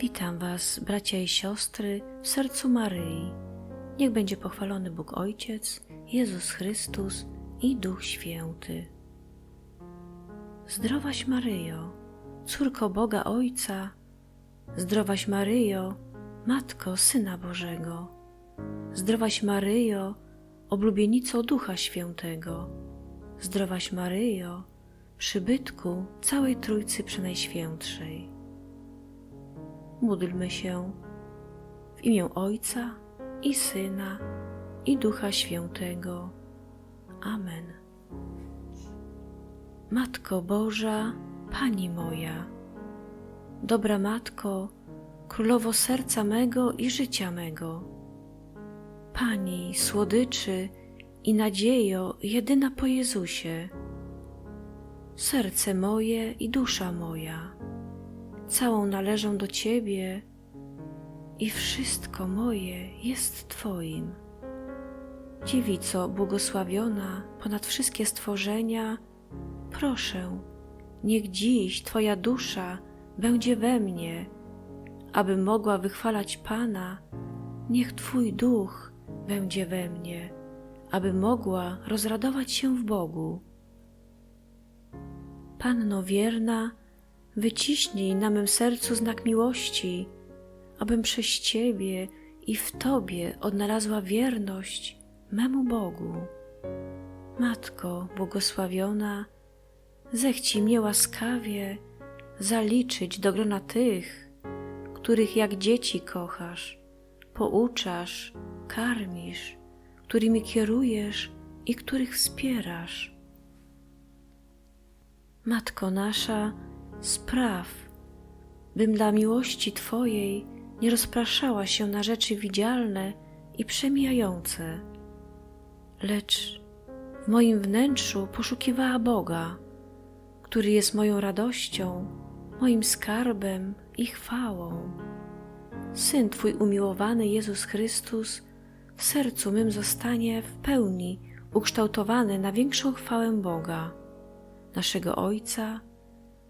Witam Was, bracia i siostry, w sercu Maryi. Niech będzie pochwalony Bóg Ojciec, Jezus Chrystus i Duch Święty. Zdrowaś Maryjo, córko Boga Ojca, zdrowaś Maryjo, Matko Syna Bożego, zdrowaś Maryjo, oblubienico Ducha Świętego, zdrowaś Maryjo, przybytku całej Trójcy Przenajświętszej. Módlmy się w imię Ojca i Syna i Ducha Świętego. Amen. Matko Boża, Pani moja, dobra Matko, Królowo serca mego i życia mego, Pani słodyczy i nadziejo jedyna po Jezusie, serce moje i dusza moja całą należą do Ciebie i wszystko moje jest Twoim. Dziewico błogosławiona ponad wszystkie stworzenia, proszę, niech dziś Twoja dusza będzie we mnie, aby mogła wychwalać Pana, niech Twój duch będzie we mnie, aby mogła rozradować się w Bogu. Panno wierna, wyciśnij na mym sercu znak miłości, abym przez Ciebie i w Tobie odnalazła wierność memu Bogu. Matko błogosławiona, zechci mnie łaskawie zaliczyć do grona tych, których jak dzieci kochasz, pouczasz, karmisz, którymi kierujesz i których wspierasz. Matko nasza, spraw, bym dla miłości Twojej nie rozpraszała się na rzeczy widzialne i przemijające, lecz w moim wnętrzu poszukiwała Boga, który jest moją radością, moim skarbem i chwałą. Syn Twój umiłowany Jezus Chrystus w sercu mym zostanie w pełni ukształtowany na większą chwałę Boga, naszego Ojca,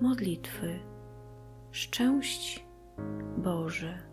modlitwy. Szczęść Boże.